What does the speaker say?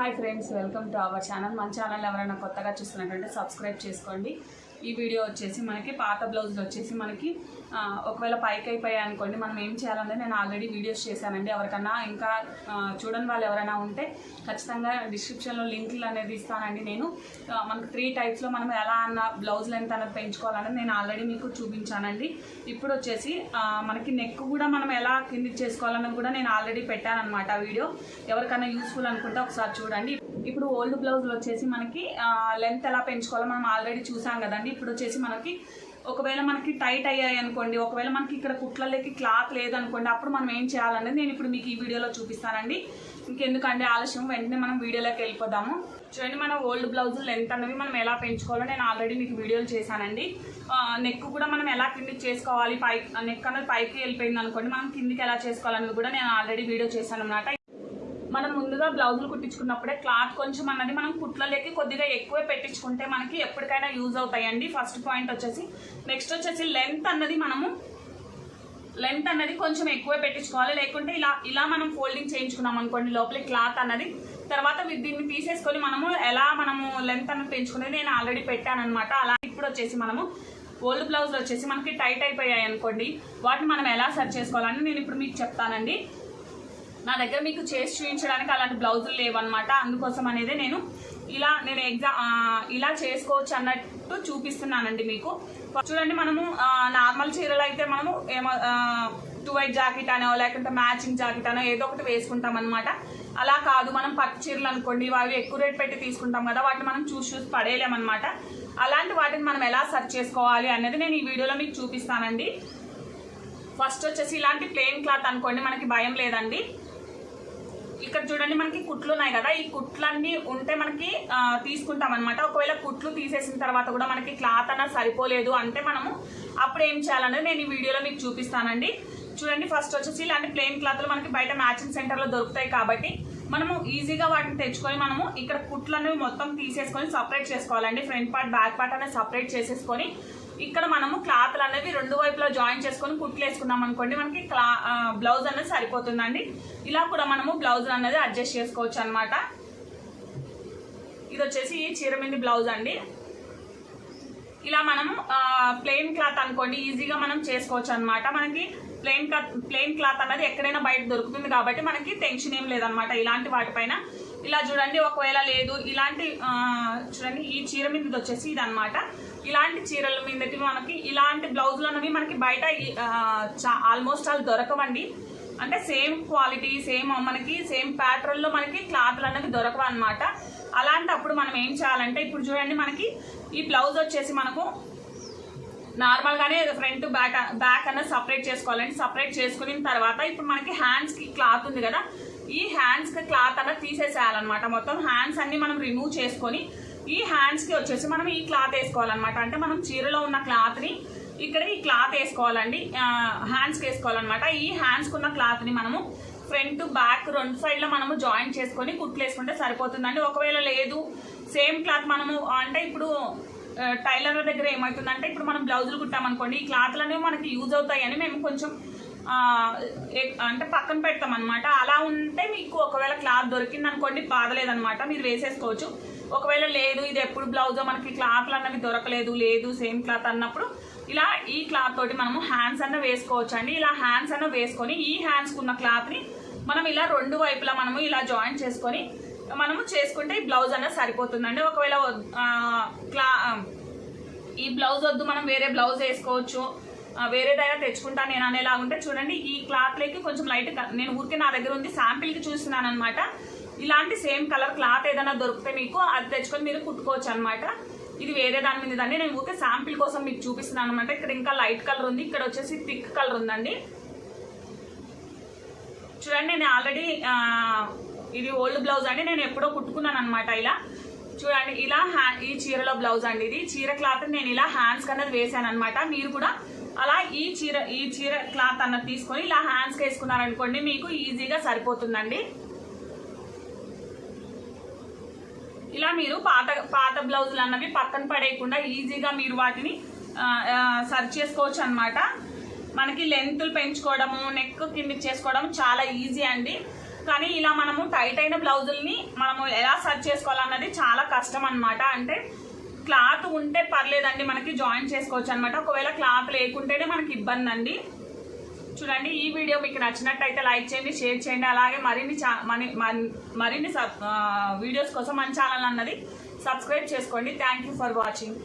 Hi friends welcome to our channel. మన channel ఎవరైనా కొత్తగా చూస్తున్నట్టుంటే సబ్స్క్రైబ్ చేసుకోండి. ఈ వీడియో వచ్చేసి మనకి పాత బ్లౌజులు వచ్చేసి మనకి ఒకవేళ పైకి అయిపోయాయి అనుకోండి మనం ఏం చేయాలంటే నేను ఆల్రెడీ వీడియోస్ చేశానండి. ఎవరికన్నా ఇంకా చూడని వాళ్ళు ఎవరైనా ఉంటే ఖచ్చితంగా డిస్క్రిప్షన్లో లింకులు అనేది ఇస్తానండి నేను. మనకు త్రీ టైప్స్లో మనం ఎలా అన్న బ్లౌజ్ లెంత్ అనేది పెంచుకోవాలని నేను ఆల్రెడీ మీకు చూపించానండి. ఇప్పుడు వచ్చేసి మనకి నెక్ కూడా మనం ఎలా కిందికి చేసుకోవాలన్నది కూడా నేను ఆల్రెడీ పెట్టాను అనమాట వీడియో ఎవరికైనా యూస్ఫుల్ అనుకుంటే ఒకసారి చూడండి. ఇప్పుడు ఓల్డ్ బ్లౌజ్లో వచ్చేసి మనకి లెంత్ ఎలా పెంచుకోవాలో మనం ఆల్రెడీ చూసాం కదండి. ఇప్పుడు వచ్చేసి మనకి ఒకవేళ మనకి టైట్ అయ్యాయి అనుకోండి ఒకవేళ మనకి ఇక్కడ కుట్లలోకి క్లాత్ లేదనుకోండి అప్పుడు మనం ఏం చేయాలనేది నేను ఇప్పుడు మీకు ఈ వీడియోలో చూపిస్తానండి. ఇంకెందుకంటే ఆలస్యం వెంటనే మనం వీడియోలోకి వెళ్ళిపోదాము. చూడండి మన ఓల్డ్ బ్లౌజ్ లెంత్ అనేవి మనం ఎలా పెంచుకోవాలో నేను ఆల్రెడీ మీకు వీడియోలు చేశానండి. నెక్ కూడా మనం ఎలా కిందికి చేసుకోవాలి పై నెక్ అనేది పైకి వెళ్ళిపోయింది అనుకోండి మనం కిందికి ఎలా చేసుకోవాలనేది కూడా నేను ఆల్రెడీ వీడియో చేశాను అనమాట మనం ముందుగా బ్లౌజులు కుట్టించుకున్నప్పుడే క్లాత్ కొంచెం అన్నది మనం కుట్లలోకి కొద్దిగా ఎక్కువే పెట్టించుకుంటే మనకి ఎప్పటికైనా యూజ్ అవుతాయండి. ఫస్ట్ పాయింట్ వచ్చేసి నెక్స్ట్ వచ్చేసి లెంత్ అన్నది మనము లెంత్ అన్నది కొంచెం ఎక్కువే పెట్టించుకోవాలి. లేకుంటే ఇలా ఇలా మనం ఫోల్డింగ్ చేయించుకున్నాం అనుకోండి లోపలి క్లాత్ అన్నది. తర్వాత దీన్ని తీసేసుకొని మనము ఎలా మనము లెంత్ అన్నది పెంచుకునేది నేను ఆల్రెడీ పెట్టాను అనమాట అలా ఇప్పుడు వచ్చేసి మనము ఓల్డ్ బ్లౌజ్ వచ్చేసి మనకి టైట్ అయిపోయాయి అనుకోండి వాటిని మనం ఎలా సర్చ్ చేసుకోవాలని నేను ఇప్పుడు మీకు చెప్తానండి. నా దగ్గర మీకు చేసి చూపించడానికి అలాంటి బ్లౌజులు లేవన్నమాట. అందుకోసం అనేది నేను ఇలా నేను ఎగ్జామ్ ఇలా చేసుకోవచ్చు అన్నట్టు చూపిస్తున్నానండి మీకు. చూడండి మనము నార్మల్ చీరలు అయితే మనము ఏమో టూ వైట్ జాకెట్ అనో లేకుంటే మ్యాచింగ్ జాకెట్ అనో ఏదో ఒకటి వేసుకుంటాం అనమాట అలా కాదు మనం పట్టు చీరలు అనుకోండి అవి ఎక్కువ రేట్ పెట్టి తీసుకుంటాం కదా వాటిని మనం చూసి చూసి పడేయలేమన్నమాట. అలాంటి వాటిని మనం ఎలా సెర్చ్ చేసుకోవాలి అనేది నేను ఈ వీడియోలో మీకు చూపిస్తానండి. ఫస్ట్ వచ్చేసి ఇలాంటి ప్లెయిన్ క్లాత్ అనుకోండి మనకి భయం లేదండి. ఇక్కడ చూడండి మనకి కుట్లు ఉన్నాయి కదా. ఈ కుట్లన్నీ ఉంటే మనకి తీసుకుంటాం అనమాట ఒకవేళ కుట్లు తీసేసిన తర్వాత కూడా మనకి క్లాత్ అన్న సరిపోలేదు అంటే మనము అప్పుడు ఏం చేయాలనేది నేను ఈ వీడియోలో మీకు చూపిస్తానండి. చూడండి ఫస్ట్ వచ్చేసి ఇలాంటి ప్లెయిన్ క్లాత్లు మనకి బయట మ్యాచింగ్ సెంటర్లో దొరుకుతాయి కాబట్టి మనము ఈజీగా వాటిని తెచ్చుకొని మనము ఇక్కడ కుట్లు అనేవి మొత్తం తీసేసుకొని సపరేట్ చేసుకోవాలండి. ఫ్రంట్ పార్ట్ బ్యాక్ పార్ట్ అనేది సపరేట్ చేసేసుకొని ఇక్కడ మనము క్లాత్లు అనేవి రెండు వైపులా జాయిన్ చేసుకొని కుట్లు వేసుకున్నాం అనుకోండి మనకి క్లా బ్లౌజ్ అనేది సరిపోతుందండి. ఇలా కూడా మనము బ్లౌజ్ అనేది అడ్జస్ట్ చేసుకోవచ్చు అనమాట ఇది వచ్చేసి ఈ చీర మీద బ్లౌజ్ అండి. ఇలా మనం ప్లెయిన్ క్లాత్ అనుకోండి ఈజీగా మనం చేసుకోవచ్చు అనమాట మనకి ప్లెయిన్ క్లాత్ ప్లెయిన్ క్లాత్ అనేది ఎక్కడైనా బయట దొరుకుతుంది కాబట్టి మనకి టెన్షన్ ఏం లేదనమాట ఇలాంటి వాటిపైన. ఇలా చూడండి ఒకవేళ లేదు ఇలాంటి చూడండి ఈ చీర మీద వచ్చేసి ఇది అనమాట ఇలాంటి చీరల మీదకి మనకి ఇలాంటి బ్లౌజులు అనేవి మనకి బయట ఆల్మోస్ట్ ఆల్ దొరకవండి. అంటే సేమ్ క్వాలిటీ సేమ్ మనకి సేమ్ ప్యాటర్న్లో మనకి క్లాత్లు అనేవి దొరకవు అనమాట అలాంటప్పుడు మనం ఏం చేయాలంటే ఇప్పుడు చూడండి మనకి ఈ బ్లౌజ్ వచ్చేసి మనకు నార్మల్గానే ఫ్రంట్ బ్యాక్ బ్యాక్ అనేది సపరేట్ చేసుకోవాలండి. సపరేట్ చేసుకున్న తర్వాత ఇప్పుడు మనకి హ్యాండ్స్కి క్లాత్ ఉంది కదా ఈ హ్యాండ్స్కి క్లాత్ అనేది తీసేసేయాలన్నమాట. మొత్తం హ్యాండ్స్ అన్ని మనం రిమూవ్ చేసుకొని ఈ హ్యాండ్స్కి వచ్చేసి మనం ఈ క్లాత్ వేసుకోవాలన్నమాట. అంటే మనం చీరలో ఉన్న క్లాత్ని ఇక్కడ ఈ క్లాత్ వేసుకోవాలండి. హ్యాండ్స్కి వేసుకోవాలన్నమాట. ఈ హ్యాండ్స్కి ఉన్న క్లాత్ని మనము ఫ్రంట్ బ్యాక్ రెండు సైడ్లో మనము జాయిన్ చేసుకొని కుట్లు వేసుకుంటే సరిపోతుందండి. ఒకవేళ లేదు సేమ్ క్లాత్ మనము అంటే ఇప్పుడు ఆ, టైలర్ దగ్గర ఏమవుతుందంటే ఇప్పుడు మనం బ్లౌజులు కుట్టామనుకోండి ఈ క్లాత్లు అనేవి మనకి యూజ్ అవుతాయని మేము కొంచెం అంటే పక్కన పెడతాం అనమాట అలా ఉంటే మీకు ఒకవేళ క్లాత్ దొరికింది అనుకోండి బాధలేదనమాట మీరు వేసేసుకోవచ్చు. ఒకవేళ లేదు ఇది ఎప్పుడు బ్లౌజో మనకి క్లాత్లు అన్నవి దొరకలేదు లేదు సేమ్ క్లాత్ అన్నప్పుడు ఇలా ఈ క్లాత్ తోటి మనము హ్యాండ్స్ అన్న వేసుకోవచ్చు అండి ఇలా హ్యాండ్స్ అన్న వేసుకొని ఈ హ్యాండ్స్కి ఉన్న క్లాత్ని మనం ఇలా రెండు వైపులా మనము ఇలా జాయిన్ చేసుకొని మనము చేసుకుంటే ఈ బ్లౌజ్ అనేది సరిపోతుందండి. ఒకవేళ క్లా ఈ బ్లౌజ్ వద్దు మనం వేరే బ్లౌజ్ వేసుకోవచ్చు. వేరే వేరేదైనా తెచ్చుకుంటా నేను అనేలా ఉంటే చూడండి ఈ క్లాత్లకి కొంచెం లైట్ నేను ఊరికే నా దగ్గర ఉంది శాంపిల్కి చూస్తున్నాను అనమాట ఇలాంటి సేమ్ కలర్ క్లాత్ ఏదైనా దొరికితే మీకు అది తెచ్చుకొని మీరు కుట్టుకోవచ్చు అనమాట ఇది వేరే దాని మీద అండి నేను ఊరికే శాంపిల్ కోసం మీకు చూపిస్తున్నాను అనమాట ఇక్కడ ఇంకా లైట్ కలర్ ఉంది ఇక్కడ వచ్చేసి థిక్ కలర్ ఉందండి. చూడండి నేను ఆల్రెడీ ఇది ఓల్డ్ బ్లౌజ్ అండి నేను ఎప్పుడో కుట్టుకున్నాను అనమాట ఇలా. చూడండి ఇలా ఈ చీరలో బ్లౌజ్ అండి ఇది. చీర క్లాత్ నేను ఇలా హ్యాండ్స్ అన్నది వేసాను అనమాట మీరు కూడా అలా ఈ చీర ఈ చీర క్లాత్ అన్నది తీసుకొని ఇలా హ్యాండ్స్కి వేసుకున్నారనుకోండి మీకు ఈజీగా సరిపోతుందండి. ఇలా మీరు పాత పాత బ్లౌజులు అన్నవి పక్కన పడేయకుండా ఈజీగా మీరు వాటిని సర్చ్ చేసుకోవచ్చు అనమాట మనకి లెంతులు పెంచుకోవడము నెక్ కిందికి చేసుకోవడం చాలా ఈజీ అండి. కానీ ఇలా మనము టైట్ అయిన బ్లౌజుల్ని మనము ఎలా సర్చ్ చేసుకోవాలన్నది చాలా కష్టం అనమాట అంటే క్లాత్ ఉంటే పర్లేదండి మనకి జాయిన్ చేసుకోవచ్చు అనమాట ఒకవేళ క్లాత్ లేకుంటేనే మనకి ఇబ్బంది అండి. చూడండి ఈ వీడియో మీకు నచ్చినట్టయితే లైక్ చేయండి షేర్ చేయండి. అలాగే మరిన్ని చా మన్- మరిన్ని సబ్- వీడియోస్ కోసం మన ఛానల్ అన్నది సబ్స్క్రైబ్ చేసుకోండి. Thank you for watching